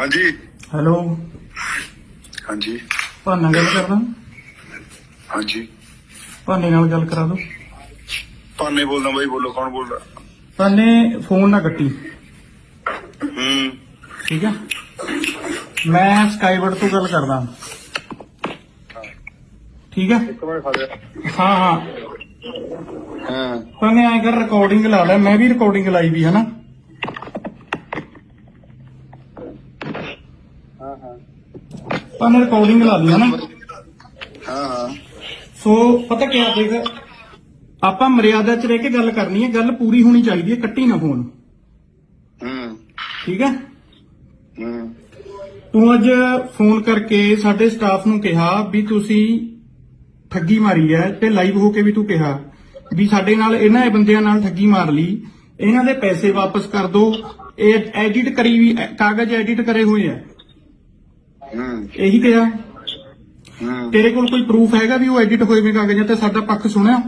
ਹਾਂਜੀ। ਹੈਲੋ। ਹਾਂਜੀ। ਭਾਨਾ ਗੱਲ ਕਰਦਾ ਹਾਂਜੀ। ਭਾਨੇ ਨਾਲ ਗੱਲ ਕਰਾ ਦੋ ਪਾਨੇ ਬੋਲਦਾ ਬਾਈ ਬੋਲੋ ਕੌਣ ਬੋਲਦਾ? ਭਾਨੇ ਫੋਨ ਨਾ ਕੱਟੀ। ਹੂੰ। ਠੀਕ ਹੈ ਮੈਂ ਸਕਾਈਵਰਡ ਤੋਂ ਗੱਲ ਕਰਦਾ। ਠੀਕ ਹੈ ਹਾਂ ਹਾਂ। ਹਾਂ। ਭਾਨੇ ਐਂ ਕਰ ਰਿਕਾਰਡਿੰਗ ਲਾ ਲੈ। ਮੈਂ ਵੀ ਰਿਕਾਰਡਿੰਗ ਲਾਈ ਵੀ ਹੈ ਨਾ। ਭਾਨੇ ਰਿਕਾਰਡਿੰਗ ਲਾ ਲਈ ਹੈ ਨਾ। ਹਾਂ ਹਾਂ। ਸੋ ਪਤਾ ਕੀ ਦੇਖ ਆਪਾਂ ਮਰਿਆਦਾ 'ਚ ਰਹਿ ਕੇ ਗੱਲ ਕਰਨੀ ਹੈ ਗੱਲ ਪੂਰੀ ਹੋਣੀ ਚਾਹੀਦੀ ਹੈ ਕੱਟੀ ਨਾ ਫੋਨ ਹੂੰ। ਠੀਕ ਹੈ? ਹੂੰ। ਤੂੰ ਅੱਜ ਫੋਨ ਕਰਕੇ ਸਾਡੇ ਸਟਾਫ ਨੂੰ ਕਿਹਾ ਵੀ ਤੁਸੀਂ ਠੱਗੀ ਮਾਰੀ ਹੈ ਤੇ ਲਾਈਵ ਹੋ ਕੇ ਵੀ ਤੂੰ ਕਿਹਾ ਵੀ ਸਾਡੇ ਨਾਲ ਇਹਨਾਂ ਇਹ ਬੰਦਿਆਂ ਨਾਲ ਠੱਗੀ ਮਾਰ ਲਈ ਇਹਨਾਂ ਦੇ ਪੈਸੇ ਵਾਪਸ ਕਰ ਦਿਓ ਇਹ ਐਡਿਟ ਕਰੀ ਵੀ ਕਾਗਜ਼ ਐਡਿਟ ਕਰੇ ਹੋਏ ਆ। ਹੂੰ। ਇਹੀ ਕਿਹਾ ਹੂੰ। ਤੇਰੇ ਕੋਲ ਕੋਈ ਪ੍ਰੂਫ ਹੈਗਾ ਵੀ ਉਹ ਐਡਿਟ ਹੋਏ ਵੇ ਕਾਗਜ਼ਾਂ ਤੇ ਸਾਡਾ ਪੱਖ ਸੁਣਿਆ?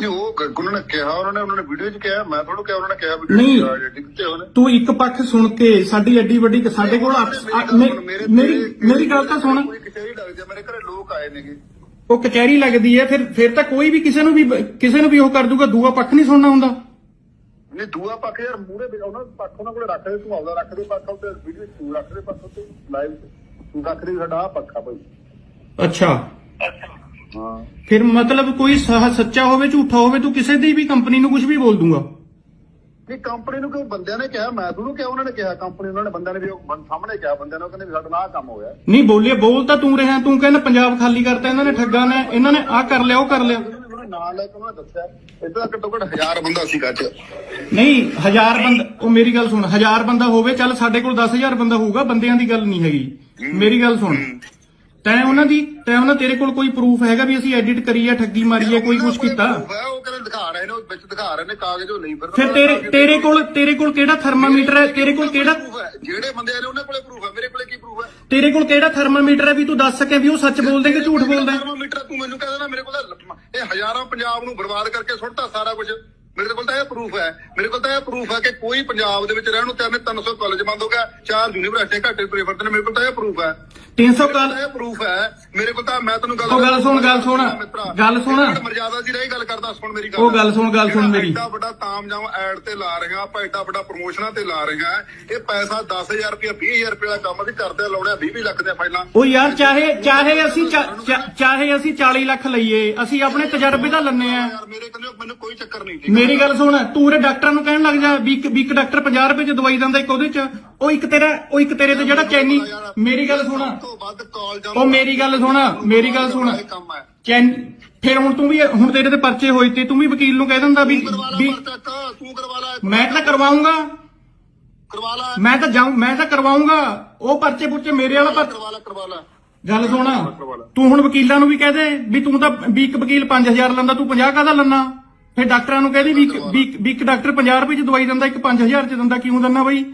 ਨਹੀਂ ਉਹ ਉਹਨਾਂ ਨੇ ਕਿਹਾ ਉਹਨਾਂ ਨੇ ਉਹਨਾਂ ਨੇ ਵੀਡੀਓ 'ਚ ਕਿਹਾ ਮੈਂ ਥੋੜਾ ਕਿਹਾ ਉਹਨਾਂ ਨੇ ਕਿਹਾ ਵੀ ਨਹੀਂ। ਦਿੱਤੇ ਉਹਨੇ ਤੂੰ ਇੱਕ ਪੱਖ ਸੁਣ ਕੇ ਸਾਡੀ ਐਡੀ ਵੱਡੀ ਸਾਡੇ ਕੋਲ ਮੇ- ਮੇਰੀ ਮੇਰੀ ਗੱਲ ਤਾਂ ਸੁਣ। ਕੋਈ ਕਚਹਿਰੀ ਲੱਗ ਜਾ ਮੇਰੇ ਘਰੇ ਲੋਕ ਆਏ ਨੇਗੇ। ਉਹ ਕਚਹਿਰੀ ਲੱਗਦੀ ਹੈ ਫਿਰ ਫਿਰ ਤਾਂ ਕੋਈ ਵੀ ਕਿਸੇ ਨੂੰ ਵੀ ਕਿਸੇ ਨੂੰ ਵੀ ਉਹ ਕਰ ਦੂਗਾ ਦੂਆ ਪੱਖ ਨਹੀਂ ਸੁਣਨਾ ਹੁੰਦਾ। ਨਹੀਂ ਦੂਆ ਪੱਖ ਯਾਰ ਮੂਰੇ ਉਹਨਾਂ ਪੱਖ ਉਹਨਾਂ ਕੋਲੇ ਰੱਖ ਦੇ ਤੂੰ ਆਪਦਾ ਰੱਖ ਦੇ ਪੱਖ ਉੱਤੇ ਵੀਡੀਓ ਤੂੰ ਰੱਖ ਦੇ ਪੱਖ ਉੱਤੇ ਲਾਈਵ ਤੂੰ ਰੱਖ ਦੇ ਸਾਡਾ ਪੱਖ ਭਾਈ ਅੱਛਾ। ਹਾਂ। ਫਿਰ ਮਤਲਬ ਕੋਈ ਸੱਚਾ ਹੋਵੇ ਝੂਠਾ ਹੋਵੇ ਤੂੰ ਕਿਸੇ ਦੀ ਵੀ ਕੰਪਨੀ ਨੂੰ ਕੁਝ ਵੀ ਬੋਲ ਦੂੰਗਾ? ਨਹੀਂ ਕੰਪਨੀ ਨੂੰ ਕਿਉਂ ਬੰਦਿਆਂ ਨੇ ਕਿਹਾ? ਮੈਂ ਤੁਹਾਨੂੰ ਕਿਹਾ ਉਹਨਾਂ ਨੇ ਕਿਹਾ ਕੰਪਨੀ ਉਹਨਾਂ ਨੇ ਬੰਦਿਆਂ ਨੇ ਵੀ ਉਹ ਸਾਹਮਣੇ ਕਿਹਾ ਬੰਦਿਆਂ ਨੇ ਕਹਿੰਦੇ ਵੀ ਸਾਡਾ ਆਹ ਕੰਮ ਹੋਇਆ। ਨਹੀਂ ਬੋਲਿਆ ਬੋਲ ਤਾਂ ਤੂੰ ਰਿਹਾ ਤੂੰ ਕਹਿੰਦਾ ਪੰਜਾਬ ਖਾਲੀ ਕਰਤਾ ਇਹਨਾਂ ਨੇ ਠੱਗਾਂ ਨੇ ਇਹਨਾਂ ਨੇ ਆਹ ਕਰ ਲਿਆ ਉਹ ਕਰ ਲਿਆ। ਉਹਨਾਂ ਨੇ ਨਾਂ ਲੈ ਕੇ ਉਹਨਾਂ ਨੇ ਦੱਸਿਆ। ਇੱਥੇ ਤਾਂ ਘੱਟੋ ਘੱਟ ਹਜ਼ਾਰ ਬੰਦਾ ਸੀ ਗੱਜ ਨਹੀਂ ਹਜ਼ਾਰ ਬੰਦਾ ਉਹ ਮੇਰੀ ਗੱਲ ਸੁਣ ਹਜ਼ਾਰ ਬੰਦਾ ਹੋਵੇ ਚੱਲ ਸਾਡੇ ਕੋਲ 10000 ਬੰਦਾ ਹੋਊਗਾ ਬੰਦਿਆਂ ਦੀ ਗੱਲ ਨਹੀਂ ਹੈਗੀ। ਮੇਰੀ ਗੱਲ ਸੁਣ। ਤੈਂ ਉਹਨਾਂ ਦੀ ਤੈਂ ਉਹਨਾਂ ਤੇਰੇ ਕੋਲ ਕੋਈ ਪ੍ਰੂਫ ਹੈਗਾ ਵੀ ਅਸੀਂ ਐਡਿਟ ਕਰੀ ਹੈ ਠੱਗੀ ਮਾਰੀ ਹੈ ਕੋਈ ਕੁਝ ਕੀਤਾ? proof ਹੈ, ਉਹ ਕਹਿੰਦੇ ਦਿਖਾ ਰਹੇ ਨੇ ਉਹ ਵਿੱਚ ਦਿਖਾ ਰਹੇ ਨੇ ਕਾਗਜ਼ ਉਹ ਨਹੀਂ ਫਿਰ ਫਿਰ ਤੇਰੇ ਤੇਰੇ ਕੋਲ ਤੇਰੇ ਕੋਲ ਕਿਹੜਾ ਥਰਮਾਮੀਟਰ ਹੈ? ਤੇਰੇ ਕੋਲ ਕਿਹੜਾ proof ਹੈ ਜਿਹੜੇ ਬੰਦੇ ਨੇ ਉਹਨਾਂ ਕੋਲੇ ਪ੍ਰੂਫ ਹੈ ਮੇਰੇ ਕੋਲੇ ਕੀ ਪ੍ਰੂਫ ਹੈ? ਤੇਰੇ ਕੋਲ ਕਿਹੜਾ ਥਰਮਾਮੀਟਰ ਹੈ ਵੀ ਤੂੰ ਦੱਸ ਸਕੇ ਵੀ ਉਹ ਸੱਚ ਬੋਲਦੇ ਕਿ ਝੂਠ ਬੋਲਦਾ? ਥਰਮਾਮੀਟਰ ਤੂੰ ਮੈਨੂੰ ਕਹਿੰਦਾ ਨਾ ਮੇਰੇ ਕੋਲ ਤਾਂ ਹਜ਼ਾਰਾਂ ਪੰਜਾਬ ਨੂੰ ਬਰਬਾਦ ਕਰਕੇ ਸੁੱਟਤਾ ਸਾਰਾ ਕੁਝ ਮੇਰੇ ਕੋਲ ਤਾਂ ਇਹ ਪ੍ਰੂਫ ਹੈ। ਮੇਰੇ ਕੋਲ ਤਾਂ ਇਹ ਪ੍ਰੂਫ ਹੈ ਕਿ ਕੋਈ ਪੰਜਾਬ ਦੇ ਵਿੱਚ ਰਹਿਣ ਨੂੰ ਤਿੰਨ 300 ਕਾਲਜ ਬੰਦ ਹੋ ਗਿਆ ਚਾਰ ਯੂਨੀਵਰਸਿਟੀਆਂ ਘੱਟੇ ਤੁਰੇ ਫਿਰਦੇ ਨੇ, ਮੇਰੇ ਕੋਲ ਤਾਂ ਇਹ ਪ੍ਰੂਫ ਹੈ। 300 ਮੇਰੇ ਕਾਲ ਕੋਲ ਤਾਂ ਇਹ ਪ੍ਰੂਫ ਹੈ। ਮੇਰੇ ਕੋਲ ਤਾਂ ਮੈਂ ਤੈਨੂੰ ਗੱਲ ਉਹ ਗੱਲ ਸੁਣ, ਗੱਲ ਸੁਣ, ਗੱਲ ਸੁਣ। ਮਰਜ਼ਾਦਾ ਦੀ ਰਹੀ ਗੱਲ ਕਰਦਾ ਸੁਣ ਮੇਰੀ ਗੱਲ। ਉਹ ਗੱਲ ਸੁਣ, ਗੱਲ ਸੁਣ ਜਿਹੜਾ ਮੇਰੀ। ਐਡਾ ਵੱਡਾ ਤਾਮਜਾਮ ਐਡ ਤੇ ਲਾ ਰਹੇ ਹਾਂ ਆਪਾਂ ਐਡਾ ਵੱਡਾ ਪ੍ਰੋਮੋਸ਼ਨਾਂ ਤੇ ਲਾ ਰਹੇ ਹਾਂ। ਇਹ ਪੈਸਾ 10000 ਰੁਪਏ 20000 ਰੁਪਏ ਦਾ ਕੰਮ ਅਸੀਂ ਕਰਦੇ ਲਾਉਣੇ 20 ਲੱਖ ਦੇ ਫਾਈਲਾਂ। ਉਹ ਯਾਰ ਚਾਹੇ ਚਾਹੇ ਅਸੀਂ ਚਾਹੇ ਅਸੀਂ 40 ਲੱਖ ਲਈਏ ਅਸੀਂ ਆਪਣੇ ਤਜਰਬੇ ਦਾ ਲੰਨੇ ਆ। ਯਾਰ ਮੇਰੇ ਕੋਲ ਮੈਨੂੰ ਕੋਈ ਚੱਕਰ ਨਹੀਂ ਮੇਰੀ ਗੱਲ ਸੁਣ ਤੂੰ ਡਾਕਟਰਾਂ ਨੂੰ ਕਹਿਣ ਲੱਗ ਜਾ ਵੀ ਇੱਕ ਡਾਕਟਰ 50 ਰੁਪਏ ਚ ਦਵਾਈ ਦਿੰਦਾ ਇੱਕ ਉਹਦੇ ਚ। ਉਹ ਇੱਕ ਤੇਰਾ ਉਹ ਇੱਕ ਤੇਰੇ ਤੇ ਜਿਹੜਾ ਚੈਨੀ ਮੇਰੀ ਗੱਲ ਸੁਣ। ਸਭ ਤੋਂ ਵੱਧ ਕਾਲ ਉਹ ਮੇਰੀ ਗੱਲ ਸੁਣ ਮੇਰੀ ਗੱਲ ਸੁਣ। ਚੈਨ ਫਿਰ ਹੁਣ ਤੂੰ ਵੀ ਹੁਣ ਤੇਰੇ ਤੇ ਪਰਚੇ ਹੋਏ ਤੇ ਤੂੰ ਵੀ ਵਕੀਲ ਨੂੰ ਕਹਿ ਦਿੰਦਾ ਵੀ ਵੀ ਲਾ ਪਰਚਾ ਤੂੰ ਕਰਵਾ ਲਾ ਮੈਂ ਤਾਂ ਕਰਵਾਉਂਗਾ। ਕਰਵਾ ਲਾ। ਮੈਂ ਤਾਂ ਜਾਉਂ ਮੈਂ ਤਾਂ ਕਰਵਾਉਂਗਾ। ਉਹ ਪਰਚੇ ਪੁਰਚੇ ਮੇਰੇ ਵਾਲਾ ਪਰ ਕਰਵਾ ਲਾ ਕਰਵਾ ਲਾ। ਗੱਲ ਸੁਣ। ਤੂੰ ਹੁਣ ਵਕੀਲਾਂ ਨੂੰ ਵੀ ਕਹਿ ਦੇ ਵੀ ਤੂੰ ਤਾਂ ਵੀ ਇੱਕ ਵਕੀਲ 5000 ਲੈਂਦਾ ਤੂੰ 50 ਕਾਹਦਾ ਲੈਣਾ ਫਿਰ ਡਾਕਟਰਾਂ ਨੂੰ ਵੀ ਇੱਕ- ਵੀ ਇੱਕ ਡਾਕਟਰ 50 ਰੁਪਏ ਚ ਦਵਾਈ ਦਿੰਦਾ ਇੱਕ 5000 ਚ ਦਿੰਦਾ ਕਿਉਂ ਦਿੰਦਾ ਬਈ?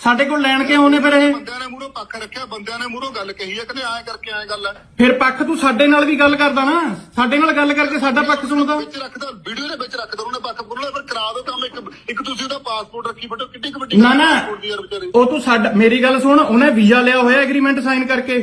ਸਾਡੇ ਕੋਲ ਲੈਣ ਕੇ ਆਉਨੇ ਫਿਰ ਇਹ? ਬੰਦਿਆਂ ਨੇ ਮੂਹਰੋਂ ਪੱਖ ਰੱਖਿਆ ਬੰਦਿਆਂ ਨੇ ਮੂਹਰੋਂ ਗੱਲ ਕਹੀ ਹੈ ਕਹਿੰਦੇ ਐਂ ਕਰਕੇ ਐਂ ਗੱਲ ਹੈ ਫਿਰ ਪੱਖ ਤੂੰ ਸਾਡੇ ਨਾਲ ਵੀ ਗੱਲ ਕਰਦਾ ਨਾ। ਸਾਡੇ ਨਾਲ ਗੱਲ ਕਰਕੇ ਸਾਡਾ ਪੱਖ ਸੁਣਦਾ। ਵਿੱਚ ਰੱਖਦਾ ਵੀਡੀਓ ਦੇ ਵਿੱਚ ਰੱਖਦਾ ਉਹਨੇ ਪੱਖ ਬੋਲਣਾ ਫਿਰ ਕਰਾ ਦੋ ਕੰਮ ਇੱਕ ਇੱਕ ਤੁਸੀਂ ਉਹਦਾ ਪਾਸਪੋਰਟ ਰੱਖੀ ਬੈਠੋ ਕਿੱਡੀ ਕੁ ਵੱਡੀ ਨਾ ਨਾ। ਉਹ ਤੂੰ ਸਾਡਾ ਮੇਰੀ ਗੱਲ ਸੁਣ ਉਹਨੇ ਵੀਜ਼ਾ ਲਿਆ ਹੋਇਆ ਐਗਰੀਮੈਂਟ ਸਾਈਨ ਕਰਕੇ।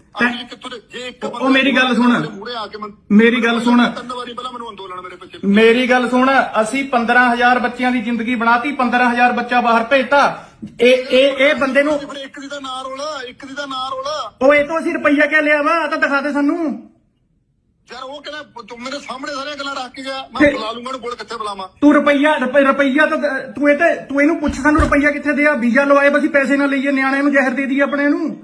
ਕਿੱਥੋਂ ਦੇ- ਜੇ ਇੱਕ ਉਹ ਮੇਰੀ ਗੱਲ ਸੁਣ। ਮੂਹਰੇ ਆ ਕੇ ਮੇਰੀ ਗੱਲ ਸੁਣ। ਤਿੰਨ ਵਾਰੀ ਪਹਿਲਾਂ ਮੈਨੂੰ ਅੰਦੋਲਨ ਮੇਰੇ ਪਿੱਛੇ ਮੇਰੀ ਗੱਲ ਸੁਣ ਅਸੀਂ 15000 ਬੱਚਿਆਂ ਦੀ ਜ਼ਿੰਦਗੀ ਬਣਾਤੀ 15000 ਬੱਚਾ ਬਾਹਰ ਭੇਜਤਾ। ਇਹ ਇਹ ਇਹ ਬੰਦੇ ਨੂੰ ਫਿਰ ਇੱਕ ਦੀ ਦਾ ਨਾਂ ਰੋਲਾ ਇੱਕ ਦੀ ਦਾ ਨਾਂ ਰੋਲਾ। ਉਹ ਇਹ ਤੋਂ ਅਸੀਂ ਰੁਪਈਆ ਕਿਆ ਲਿਆ ਵਾ? ਤਾਂ ਦਿਖਾ ਦੇ ਸਾਨੂੰ। ਯਾਰ ਉਹ ਕਹਿੰਦਾ ਤੂੰ ਮੇਰੇ ਸਾਹਮਣੇ ਸਾਰੀਆਂ ਗੱਲਾਂ ਰੱਖ ਕੇ ਗਿਆ। ਮੈਂ ਫਿਰ- ਬੁਲਾ ਲੂੰਗਾ ਉਹਨੂੰ ਬੋਲ ਕਿੱਥੇ ਬੁਲਾਵਾਂ? ਤੂੰ ਰੁਪਈਆ ਰੁਪਈ- ਰੁਪਈਆ ਤਾਂ ਦ- ਤੂੰ ਇਹ ਤੇ ਤੂੰ ਇਹਨੂੰ ਪੁੱਛ ਸਾਨੂੰ ਰੁਪਈਆ ਕਿੱਥੇ ਦਿਆ? ਵੀਜ਼ਾ ਲਵਾਏ ਬਸ ਅਸੀਂ ਪੈਸੇ ਨਾ ਲਈਏ ਨਿਆਣੇ ਨੂੰ ਜ਼ਹਿਰ ਦੇ ਦਈਏ ਆਪਣੇ ਨੂੰ।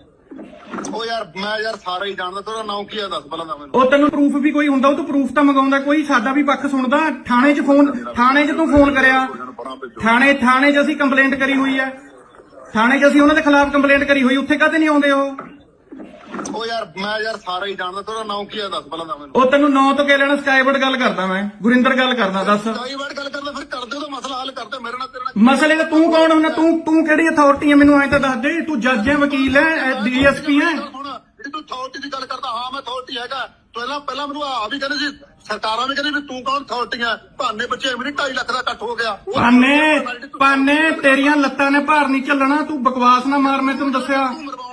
ਉਹ ਯਾਰ, ਮੈਂ ਯਾਰ ਸਾਰਾ ਹੀ ਜਾਣਦਾ, ਤੇਰਾ ਨਾਮ ਕੀ ਆ ਦੱਸ ਪਹਿਲਾਂ ਤਾਂ ਮੈਨੂੰ। ਉਹ ਤੈਨੂੰ ਪ੍ਰੂਫ ਵੀ ਕੋਈ ਹੁੰਦਾ, ਉਹ ਤੂੰ ਪ੍ਰੂਫ ਤਾਂ ਮੰਗਾਉਂਦਾ, ਕੋਈ ਸਾਡਾ ਵੀ ਪੱਖ ਸੁਣਦਾ, ਥਾਣੇ 'ਚ ਫੋਨ ਥਾਣੇ 'ਚ ਤੂੰ ਫੋਨ ਕਰਿਆ। ਥਾਣੇ ਥਾਣੇ 'ਚ ਅਸੀਂ ਕੰਪਲੇਂਟ ਕਰੀ ਹੋਈ ਹੈ ਥਾਣੇ 'ਚ ਅਸੀਂ ਉਹਨਾਂ ਦੇ ਖਿਲਾਫ ਕੰਪਲੇਂਟ ਕਰੀ ਹੋਈ, ਉੱਥੇ ਕਾਹਤੇ ਨਹੀਂ ਆਉਂਦੇ ਉਹ? ਉਹ ਯਾਰ ਮੈਂ ਯਾਰ ਸਾਰਾ ਹੀ ਜਾਣਦਾ ਤੇਰਾ ਨਾਮ ਕੀ ਆ ਦੱਸ ਪਹਿਲਾਂ ਤਾਂ ਮੈਨੂੰ। ਉਹ ਤੈਨੂੰ ਨਾਂ ਤੋਂ ਕਹਿ ਲੈਣਾ ਸਕਾਈਵਰਡ ਗੱਲ ਕਰਦਾ ਮੈਂ? ਗੁਰਿੰਦਰ ਗੱਲ ਕਰਦਾ ਦੱਸ। ਕਈ ਵਾਰ ਗੱਲ ਕਰਦਾ ਫਿਰ ਕਰਦੇ ਉਹਦਾ ਮਸਲਾ ਹੱਲ ਕਰਦੇ ਮੇਰੇ ਨਾਲ ਤੇਰੇ ਨਾਲ ਮਸਲੇ ਦਾ ਤੂੰ ਕੌਣ ਹੁੰਦਾ? ਤੂੰ ਤੂੰ ਕਿਹੜੀ ਅਥਾਰਟੀ ਹੈ ਮੈਨੂੰ ਐਂ ਤਾਂ ਦੱਸ ਦੇ ਤੂੰ ਜੱਜ ਹੈ ਵਕੀਲ ਹੈ ਡੀਐਸਪੀ ਹੈ ਹੁਣ ਜਿਹੜੀ ਤੂੰ ਅਥਾਰਟੀ ਦੀ ਗੱਲ ਕਰਦਾ ਹਾਂ ਮੈਂ ਅਥਾਰਟੀ ਹੈਗਾ। ਪਹਿਲਾਂ ਪਹਿਲਾਂ ਮੈਨੂੰ ਆ ਵੀ ਕਹਿੰਦੇ ਸੀ ਸਰਕਾਰਾਂ ਵੀ ਕਹਿੰਦੀ ਵੀ ਤੂੰ ਕੌਣ ਅਥਾਰਟੀ ਹੈ ਭਾਨੇ ਬੱਚੇ ਮੇਰੇ 2.5 ਲੱਖ ਦਾ ਇਕੱਠ ਹੋ ਗਿਆ। ਉਹ- ਪਾਨੇ ਪਾਨੇ ਤੇਰੀਆਂ ਲੱਤਾਂ ਨੇ ਭਾਰ ਨਹੀਂ ਚੱਲਣਾ ਤੂੰ ਬਕਵਾਸ ਨਾ ਮਾਰ ਮੈਂ ਤੈਨੂੰ ਦੱਸਿਆ। ਤੂੰ ਮਰਵਾਉਣਾ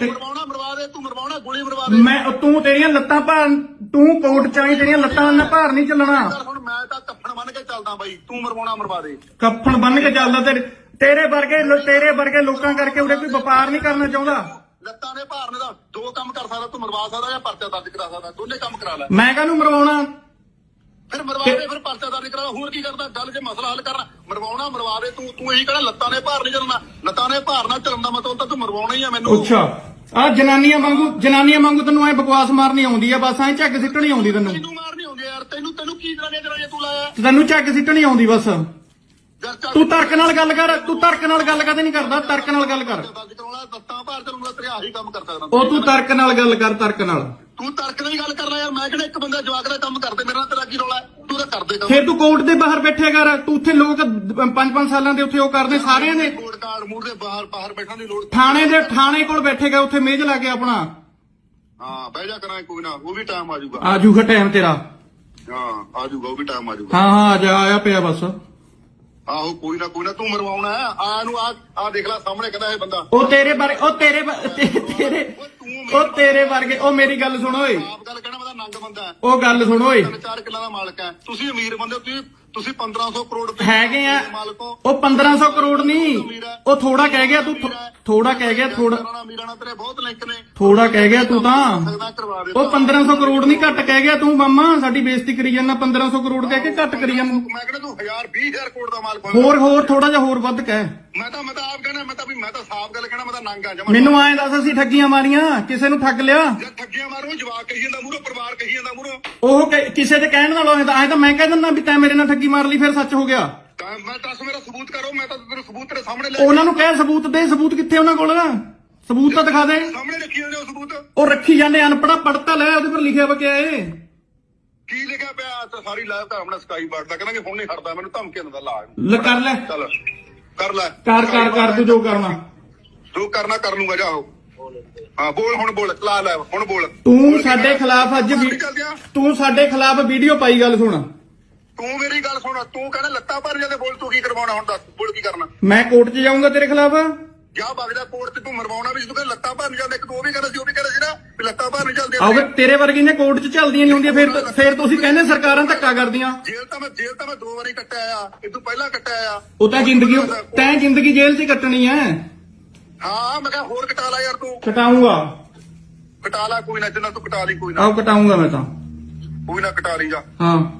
ਤੂੰ ਮਰਵਾਉਣਾ ਮਰਵਾ ਦੇ ਤੂੰ ਮਰਵਾਉਣਾ ਗੋਲੀ ਮਰਵਾ ਦੇ। ਮੈਂ ਤੂੰ ਤੇਰੀਆਂ ਲੱਤਾਂ ਭਾਰ ਤੂੰ ਕੋਟ ਚਾਹੀ ਤੇਰੀਆਂ ਲੱਤਾਂ ਨਾਲ ਭਾਰ ਨਹੀਂ ਚੱਲਣਾ। ਹੁਣ ਮੈਂ ਤਾਂ ਕੱਫਣ ਬੰਨ ਕੇ ਚੱਲਦਾ ਬਾਈ ਤੂੰ ਮਰਵਾਉਣਾ ਮਰਵਾ ਦੇ। ਕੱਫਣ ਬੰਨ ਕੇ ਚੱਲਦਾ ਤੇਰੇ ਤੇਰੇ ਵਰਗੇ ਤੇਰੇ ਵਰਗੇ ਲੋਕਾਂ ਕਰਕੇ ਉਰੇ ਕੋਈ ਵਪਾਰ ਨਹੀਂ ਕਰਨਾ ਚਾਹੁੰਦਾ। ਲੱਤਾਂ ਦੇ ਭਾਰ ਨੇ ਤਾਂ ਦੋ ਕੰਮ ਕਰ ਸਕਦਾ ਤੂੰ ਮਰਵਾ ਸਕਦਾ ਜਾਂ ਪਰਚਾ ਦਰਜ ਕਰਾ ਸਕਦਾ ਦੋਨੇ ਕੰਮ ਕਰਾ ਲੈ। ਮੈਂ ਕਾਹਨੂੰ ਮਰਵਾਉਣਾ? ਫਿਰ ਮਰਵਾ ਦੇ ਫਿਰ ਪਰਚਾ ਦਰਜ ਕਰਾ ਹੋਰ ਕੀ ਕਰਦਾ ਗੱਲ ਜੇ ਮਸਲਾ ਹੱਲ ਕਰਨਾ ਮਰਵਾਉਣਾ ਮਰਵਾ ਦੇ ਤੂੰ ਤੂੰ ਇਹੀ ਕਹਿਣਾ ਲੱਤਾਂ ਨੇ ਭਾਰ ਨਹੀਂ ਚੱਲਣਾ। ਲੱਤਾਂ ਨੇ ਭਾਰ ਨਾਲ ਚੱਲਣ ਦਾ ਮਤਲਬ ਤਾਂ ਤੂੰ ਮਰਵਾਉਣਾ ਹੀ ਆ ਮੈਨੂੰ। ਅੱਛਾ। ਆ ਜਨਾਨੀਆਂ ਵਾਂਗੂ ਜਨਾਨੀਆਂ ਵਾਂਗੂ ਤੈਨੂੰ ਐ ਬਕਵਾਸ ਮਾਰਨੀ ਆਉਂਦੀ ਆ ਬਸ ਐ ਝੱਗ ਸਿੱਟਣੀ ਆਉਂਦੀ ਤੈਨੂੰ। ਤੈਨੂੰ ਮਾਰਨੀ ਆਉਂਦੀ ਯਾਰ? ਤੈਨੂੰ ਤੈਨੂੰ ਕੀ ਕਰਾਂਗੇ ਜਰਾ ਤੂੰ ਲਾਇਆ? ਤੈਨੂੰ ਝੱਗ ਸਿੱਟਣੀ ਆਉਂਦੀ ਬਸ। ਤੂੰ ਤਰਕ ਨਾਲ ਗੱਲ ਕਰ ਤੂੰ ਤਰਕ ਨਾਲ ਗੱਲ ਕਦੇ ਨਹੀਂ ਕਰਦਾ ਤਰਕ ਨਾਲ ਗੱਲ ਕਰ। ਕਰ ਉਹ ਤੂੰ ਤਰਕ ਨਾਲ ਗੱਲ ਕਰ ਤਰਕ ਨਾਲ। ਤੂੰ ਤਰਕ ਦੀ ਗੱਲ ਕਰਨਾ ਯਾਰ ਮੈਂ ਕਿਹੜਾ ਇੱਕ ਬੰਦਾ ਜਵਾਕ ਦਾ ਕੰਮ ਕਰਦੇ ਮੇਰੇ ਨਾਲ ਤੇਰਾ ਕੀ ਰੌਲਾ ਹੈ? ਕਰਦੇ ਕੰਮ ਫੇਰ ਤੂੰ ਕੋਰਟ ਦੇ ਬਾਹਰ ਬੈਠਿਆ ਕਰ। ਤੂੰ ਉੱਥੇ ਲੋਕ 5-5 ਸਾਲਾਂ ਦੇ ਉੱਥੇ ਉਹ ਕਰਦੇ ਸਾਰਿਆਂ ਦੇ। ਕੋਰਟ ਕਾਰਡ ਮੂੰਹ ਦੇ ਬਾਹਰ ਬਾਹਰ ਬੈਠਣ ਦੀ ਲੋੜ ਥਾਣੇ ਦੇ ਥਾਣੇ ਕੋਲ ਬੈਠੇ ਗਏ ਉੱਥੇ ਮੇਜ਼ ਲਾ ਕੇ ਆਪਣਾ। ਹਾਂ ਬਹਿ ਜਾ ਕਰਾਂ ਕੋਈ ਨਾ ਉਹ ਵੀ ਟਾਈਮ ਆ ਜਾਊਗਾ। ਆ ਟਾਈਮ ਤੇਰਾ। ਹਾਂ ਆ ਜਾਊਗਾ ਉਹ ਵੀ ਟਾਈਮ ਆ ਜਾਊਗਾ। ਹਾਂ ਹਾਂ ਆ ਜਾ ਆਇਆ ਪਿਆ ਬਸ। ਆਹੋ ਕੋਈ ਨਾ ਕੋਈ ਨਾ ਤੂੰ ਮਰਵਾਉਣਾ ਆ ਨੂੰ ਆ ਆ ਦੇਖ ਲੈ ਸਾਹਮਣੇ ਕਹਿੰਦਾ ਇਹ ਬੰਦਾ। ਉਹ ਤੇਰੇ ਬਾਰੇ ਉਹ ਤੇਰੇ ਬ- ਤੇ- ਤੇਰੇ ਉਹ ਤੇਰੇ ਵਰਗੇ ਉਹ ਮੇਰੀ ਗੱਲ ਸੁਣ ਓਏ। ਆਪ ਗੱਲ ਕਹਿਣਾ ਉਹ ਗੱਲ ਸੁਣ ਓਏ। ਤਿੰਨ ਚਾਰ ਕਿੱਲਾ ਦਾ ਮਾਲਕ ਹੈ। ਤੁਸੀਂ ਅਮੀਰ ਬੰਦੇ ਹੋ ਤੁਸੀਂ ਤੁਸੀਂ 1500 ਕਰੋੜ ਰੁਪਏ ਹੈਗੇ ਆ। ਮਾਲਕ ਉਹ 1500 ਕਰੋੜ ਨਹੀਂ। ਉਹ ਥੋੜਾ ਕਹਿ ਗਿਆ ਤੂੰ ਥੋੜਾ ਕਹਿ ਗਿਆ ਥੋੜਾ ਰਾਣਾ ਮੀਰਾਣਾ ਤੇਰੇ ਬਹੁਤ ਲਿੰਕ ਨੇ। ਥੋੜਾ ਕਹਿ ਗਿਆ ਤੂੰ ਤਾਂ। ਉਹ 1500 ਕਰੋੜ ਨਹੀਂ ਘੱਟ ਕਹਿ ਗਿਆ ਤੂੰ ਮਾਮਾ। ਸਾਡੀ ਬੇਇੱਜ਼ਤੀ ਕਰੀ ਜਾਂਦਾ 1500 ਕਰੋੜ ਕਹਿ ਕੇ ਘੱਟ ਕਰੀ ਜਾਂਦਾ। ਮੈਂ ਕਹਿੰਦਾ ਤੂੰ 1000 20000 ਕਰੋੜ ਦਾ ਮਾਲਕ ਹੋਰ ਹੋਰ ਥੋੜਾ ਜਿਹਾ ਹੋਰ ਵੱਧ ਕਹਿ। ਮੈਂ ਤਾਂ ਮੈਂ ਤਾਂ ਆਪ ਕਹਿਣਾ ਮੈਂ ਤਾਂ ਵੀ ਮੈਂ ਤਾਂ ਸਾਫ਼ ਗੱਲ ਕਹਿਣਾ ਮੈਂ ਤਾਂ ਨੰਗ ਆ ਜਮਾ। ਮੈਨੂੰ ਐਂ ਦੱਸ ਅਸੀਂ ਠੱਗੀਆਂ ਮਾਰੀਆਂ ਕਿਸੇ ਨੂੰ ਠੱਗ ਲਿਆ? ਜੇ ਠੱਗੀਆਂ ਮਾਰੋ ਜਵਾਕ ਕਹੀ ਜਾਂਦਾ ਮੂਰੋ ਪਰਿਵਾਰ ਕਹੀ ਜਾਂਦਾ ਮੂਰੋ ਉਹ ਕਿਸੇ ਦੇ ਕਹਿਣ ਨਾਲ ਐਂ ਤਾਂ ਮੈਂ ਕਹਿ ਦਿੰਦਾ ਵੀ ਤੈਂ ਮੇਰੇ ਨਾਲ ਠੱਗੀ ਮਾਰ ਲਈ ਫਿਰ ਸੱਚ ਹੋ ਗਿਆ। ਤਾਂ ਮੈਂ ਦੱਸ ਮੇਰਾ ਸਬੂਤ ਕਰੋ ਮੈਂ ਤਾਂ ਤੇਰੇ ਸਬੂਤ ਤੇਰੇ ਸਾਹਮਣੇ ਲੈ ਉਹਨਾਂ ਨੂੰ ਕਹਿ ਸਬੂਤ ਦੇ ਸਬੂਤ ਕਿੱਥੇ ਉਹਨਾਂ ਕੋਲ? ਸਬੂਤ ਤਾਂ ਦਿਖਾ ਦੇ। ਸਾਹਮਣੇ ਰੱਖੀ ਜਾਂਦੇ ਹੋ ਸਬੂਤ। ਉਹ ਰੱਖੀ ਜਾਂਦੇ ਅਨਪੜਾ ਪੜਤਾ ਲੈ ਉਹਦੇ ਪਰ ਲਿਖਿਆ ਵਾ ਕਿਆ ਏ ਕੀ ਲਿਖਿਆ ਪਿਆ? ਤੇ ਸਾਰੀ ਲਾਈਵ ਤਾਂ ਆਪਣਾ ਸਕਾਈ ਵੜਦਾ ਕਹਿੰਦਾ ਕਿ ਹੁਣ ਨਹੀਂ ਹਟਦਾ ਮੈਨੂੰ ਧਮਕੀ ਦਿੰਦਾ ਲਾ ਲੈ ਕਰ ਲੈ। ਚੱਲ ਕਰ ਲੈ। ਕਰ ਕਰ ਕਰ ਤੂੰ ਜੋ ਕਰਨਾ। ਜੋ ਕਰਨਾ ਕਰ ਲੂੰਗਾ ਜਾਓ ਹਾਂ ਬੋਲ ਹੁਣ ਬੋਲ ਲਾ ਲੈ ਹੁਣ ਬੋਲ। ਤੂੰ ਸਾਡੇ ਖਿਲਾਫ ਅੱਜ ਤੂੰ ਸਾਡੇ ਖਿਲਾਫ ਵੀਡੀਓ ਪਾਈ ਗੱਲ ਸੁਣ। ਤੂੰ ਮੇਰੀ ਗੱਲ ਸੁਣ ਤੂੰ ਕਹਿੰਦਾ ਲੱਤਾਂ ਭਰ ਜਾਂਦੇ ਬੋਲ ਤੂੰ ਕੀ ਕਰਵਾਉਣਾ ਹੁਣ ਦੱਸ ਬੋਲ ਕੀ ਕਰਨਾ? ਮੈਂ ਕੋਰਟ 'ਚ ਜਾਊਂਗਾ ਤੇਰੇ ਖਿਲਾਫ? ਜਾ ਬਗਦਾ ਕੋਰਟ ਤੇ ਤੂੰ ਮਰਵਾਉਣਾ ਵੀ ਤੂੰ ਕਹਿੰਦਾ ਲੱਤਾਂ ਭਰ ਜਾਂਦੇ ਇੱਕ ਉਹ ਵੀ ਕਹਿੰਦਾ ਸੀ ਉਹ ਵੀ ਕਹਿੰਦਾ ਸੀ ਨਾ ਵੀ ਲੱਤਾਂ ਭਰ ਨਹੀਂ ਚੱਲਦੀਆਂ ਆਵੇ ਤੇਰੇ ਵਰਗੀ ਨੇ ਕੋਰਟ 'ਚ ਚੱਲਦੀਆਂ ਨਹੀਂ ਹੁੰਦੀਆਂ ਫਿਰ ਫਿਰ ਤੁਸੀਂ ਕਹਿੰਦੇ ਸਰਕਾਰਾਂ ਧੱਕਾ ਕਰਦੀਆਂ। ਜੇਲ੍ਹ ਤਾਂ ਮੈਂ ਜੇਲ੍ਹ ਤਾਂ ਮੈਂ ਦੋ ਵਾਰੀ ਕੱਟਿਆ ਆ ਇਹ ਤੋਂ ਪਹਿਲਾਂ ਕੱਟਿਆ ਆ। ਉਹ ਤਾਂ ਜ਼ਿੰਦਗੀ ਤੈਂ ਜ਼ਿੰਦਗੀ ਜੇਲ੍ਹ 'ਚ ਹੀ ਕੱਟਣੀ ਐ। ਹਾਂ ਮੈਂ ਕਿਹਾ ਹੋਰ ਕਟਾ ਲੈ ਯਾਰ ਤੂੰ। ਕਟਾਊਂਗਾ। ਕਟਾ ਲੈ ਕੋਈ ਨਾ ਜਿੰਨਾ ਤੂੰ ਕਟਾ ਲਈ ਕੋਈ ਨਾ। ਆਹ ਕਟਾਊਂਗਾ ਮੈਂ ਤਾਂ। ਕੋਈ ਨਾ ਕਟਾ ਲਈ ਜਾ। ਹਾਂ।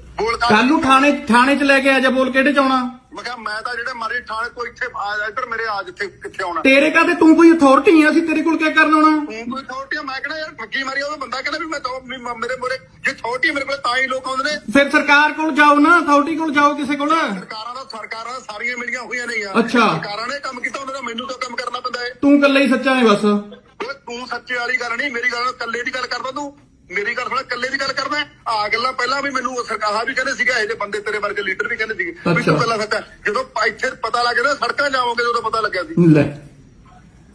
ਬੋਲ ਕੱਲ ਨੂੰ ਥਾਣੇ ਥਾਣੇ 'ਚ ਲੈ ਕੇ ਆ ਜਾ ਬੋਲ ਕਿਹੜੇ 'ਚ ਆਉਣਾ? ਮੈਂ ਕਿਹਾ ਮੈਂ ਤਾਂ ਜਿਹੜੇ ਮਾਰੇ ਠਾਣੇ ਕੋਈ ਇੱਥੇ ਆ ਇੱਧਰ ਮੇਰੇ ਆ ਜਿੱਥੇ ਕਿੱਥੇ ਆਉਣਾ। ਤੇਰੇ ਕਾਤੇ ਤੂੰ ਕੋਈ ਅਥਾਰਟੀ ਆ ਅਸੀਂ ਤੇਰੇ ਕੋਲ ਕਿਆ ਕਰਨ ਆਉਣਾ? ਤੂੰ ਕੋਈ ਅਥਾਰਟੀ ਮੈਂ ਕਹਿੰਦਾ ਯਾਰ ਠੱਗੀ ਮਾਰੀ ਉਹ ਬੰਦਾ ਕਹਿੰਦਾ ਵੀ ਮੈਂ ਤਾਂ ਵੀ ਮ- ਮੇਰੇ ਮੋਰੇ ਜੇ ਅਥਾਰਟੀ ਮੇਰੇ ਕੋਲ ਤਾਂ ਹੀ ਲੋਕ ਆਉਂਦੇ ਨੇ। ਫਿਰ ਸਰਕਾਰ ਕੋਲ ਜਾਓ ਨਾ ਅਥਾਰਟੀ ਕੋਲ ਜਾਓ ਕਿਸੇ ਕੋਲ। ਸਰਕਾਰਾਂ ਦਾ ਸਰਕਾਰਾਂ ਸਾਰੀਆਂ ਮਿਲੀਆਂ ਹੋਈਆਂ ਨੇ ਯਾਰ। ਅੱਛਾ। ਸਰਕਾਰਾਂ ਨੇ ਕੰਮ ਕੀਤਾ ਉਹਨਾਂ ਦਾ ਮੈਨੂੰ ਤਾਂ ਕੰਮ ਕਰਨਾ ਪੈਂਦਾ ਏ ਤੂੰ ਇਕੱਲਾ ਹੀ ਸੱਚਾ ਨੇ ਬਸ। ਓਏ ਤੂੰ ਸੱਚੇ ਵਾਲੀ ਗੱਲ ਨਹੀਂ ਮੇਰੀ ਗੱਲ ਕੱਲੇ ਦੀ ਗੱਲ ਕਰਦਾ ਤੂੰ। ਮੇਰੀ ਗੱਲ ਸੁਣ ਕੱਲੇ ਦੀ ਗੱਲ ਕਰਦਾ ਆ ਗੱਲਾਂ ਪਹਿਲਾਂ ਵੀ ਮੈਨੂੰ ਸਰਕਾਰਾਂ ਵੀ ਕਹਿੰਦੇ ਸੀਗਾ ਇਹ ਜੇ ਬੰਦੇ ਤੇਰੇ ਵਰਗੇ ਲੀਡਰ ਵੀ ਕਹਿੰਦੇ ਸੀਗੇ। ਵੀ। ਤੂੰ ਕੱਲਾ ਸੱਚਾ ਜਦੋਂ ਇੱਥੇ ਪਤਾ ਲੱਗ ਗਿਆ ਸੜਕਾਂ ਜਾਓਗੇ ਜਦੋਂ ਪਤਾ ਲੱਗਿਆ ਸੀ। ਲੈ।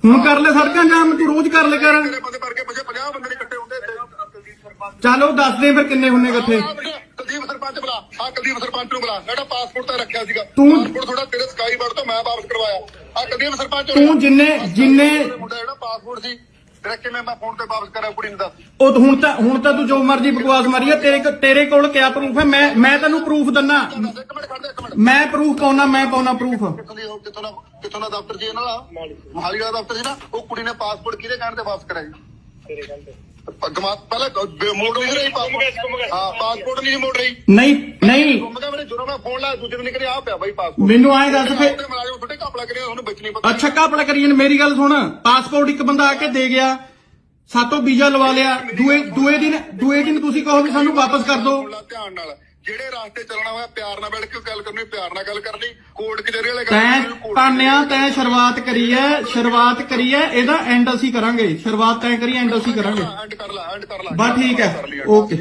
ਹੁਣ ਕਰ ਲੈ ਸੜਕਾਂ ਜਾਮ ਤੂੰ ਰੋਜ਼ ਕਰ ਲੈ ਕਰ ਤੇਰੇ ਬੰਦੇ ਵਰਗੇ ਪਿੱਛੇ 50 ਬੰਦੇ ਇਕੱਠੇ ਹੁੰਦੇ ਚੱਲ ਦੱਸ ਦੇ ਫਿਰ ਕਿੰਨੇ ਹੁੰਨੇ ਇਕੱਠੇ। ਕੁਲਦੀਪ ਸਰਪੰਚ ਬੁਲਾ। ਆ ਕੁਲਦੀਪ ਸਰਪੰਚ ਨੂੰ ਬੁਲਾ। ਮੇਰਾ ਪਾਸਪੋਰਟ ਤਾਂ ਰੱਖਿਆ ਸੀਗਾ। ਤੂੰ- ਪਾਸਪੋਰਟ ਥੋੜਾ ਤੇਰੇ ਸਕਾਈ ਬਰਡ ਤੋਂ ਮੈਂ ਵਾਪਸ ਕਰਵਾਇਆ। ਆ ਕੁਲਦੀਪ ਸਰਪੰਚ ਤੂੰ ਜਿੰਨੇ ਜਿੰਨੇ ਮੁੰਡਾ ਜਿਹੜਾ ਪਾਸਪੋਰਟ ਸੀ। ਫਿਰ ਕਿਵੇਂ ਮੈਂ ਫੋਨ ਤੇ ਵਾਪਸ ਕਰਾਂ ਕੁੜੀ ਨੂੰ ਦੱਸ? ਉਹ ਤਾਂ ਹੁਣ ਤਾਂ ਹੁਣ ਤਾਂ ਤੂੰ ਜੋ ਮਰਜ਼ੀ ਬਕਵਾਸ ਮਾਰੀ ਆ ਤੇਰੇ ਕੋ- ਤੇਰੇ ਕੋਲ ਕਿਆ ਪ੍ਰੂਫ ਹੈ? ਮੈਂ ਮੈਂ ਤੈਨੂੰ ਪ੍ਰੂਫ ਦਿੰਨਾ। ਦੱਸ ਇੱਕ ਮਿੰਟ ਖੜ ਜਾ ਇੱਕ ਮਿੰਟ। ਮੈਂ ਪ੍ਰੂਫ ਪਾਉਣਾ ਮੈਂ ਪਾਉਣਾ ਪ੍ਰੂਫ ਕਿੱਥੋਂ ਦੀ ਉਹ ਕਿੱਥੋਂ ਦਾ ਕਿੱਥੋਂ ਦਾ ਦਫ਼ਤਰ ਜੀ ਇਹਨਾਂ ਦਾ? ਮਹਾਲੀ ਵਾਲਾ ਦਫ਼ਤਰ ਸੀ ਨਾ? ਉਹ ਕੁੜੀ ਨੇ ਪਾਸਪੋਰਟ ਕਿਹਦੇ ਕਹਿਣ ਤੇ ਵਾਪਸ ਕਰਾਇਆ ਜੀ ਗਮਾ ਪਹਿਲਾਂ ਮੋੜ ਨਹੀਂ ਰਹੀ ਪਾਸਪੋਰਟ ਹਾਂ ਪਾਸਪੋਰਟ ਨਹੀਂ ਮੋੜ ਰਹੀ। ਨਹੀਂ ਨਹੀਂ। ਗੁੰਮ ਗਿਆ ਮੇਰੇ ਜਦੋਂ ਮੈਂ ਫੋਨ ਲਾਇਆ ਦੂਜੇ ਦਿਨ ਨਿਕਲਿਆ ਆ ਪਿਆ ਬਾਈ ਪਾਸਪੋਰਟ ਮੈਨੂੰ ਐਂ ਦੱਸ ਫੇ ਤੇ ਮਲਾਜਮ ਤੁਹਾਡੇ ਕਾਪਲਾ ਵਿੱਚ ਨਹੀਂ ਪਤਾ। ਅੱਛਾ ਕਾਪੜਾ ਕਰੀਏ ਮੇਰੀ ਗੱਲ ਸੁਣ। ਪਾਸਪੋਰਟ ਇੱਕ ਬੰਦਾ ਆ ਕੇ ਦੇ ਗਿਆ ਸਾਤੋਂ ਵੀਜ਼ਾ ਲਵਾ ਲਿਆ ਦੂਏ ਦੂਏ ਦਿਨ ਦੂਏ ਦਿਨ ਤੁਸੀਂ ਕਹੋ ਵੀ ਸਾਨੂੰ ਵਾਪਸ ਕਰ ਦਿਓ। ਲਾ ਧਿਆਨ ਨਾਲ। ਜਿਹੜੇ ਰਾਸਤੇ ਚੱਲਣਾ ਹੋਇਆ ਪਿਆਰ ਨਾਲ ਬੈਠ ਕੇ ਗੱਲ ਕਰਨੀ ਪਿਆਰ ਨਾਲ ਗੱਲ ਕਰਨੀ ਕੋਰਟ ਕਚਹਿਰੀ ਵਾਲੇ ਤੈਂ ਪਾਨਿਆ ਤੈਂ ਸ਼ੁਰੂਆਤ ਕਰੀ ਐ ਸ਼ੁਰੂਆਤ ਕਰੀ ਐ ਇਹਦਾ ਐਂਡ ਅਸੀਂ ਕਰਾਂਗੇ। ਸ਼ੁਰੂਆਤ ਤੈਂ ਕਰੀ ਐਂਡ ਅਸੀਂ ਕਰਾਂਗੇ। ਐਂਡ ਕਰ ਲੈ ਐਂਡ ਕਰ ਲੈ ਬਸ ਠੀਕ ਹੈ, ਓਕੇ।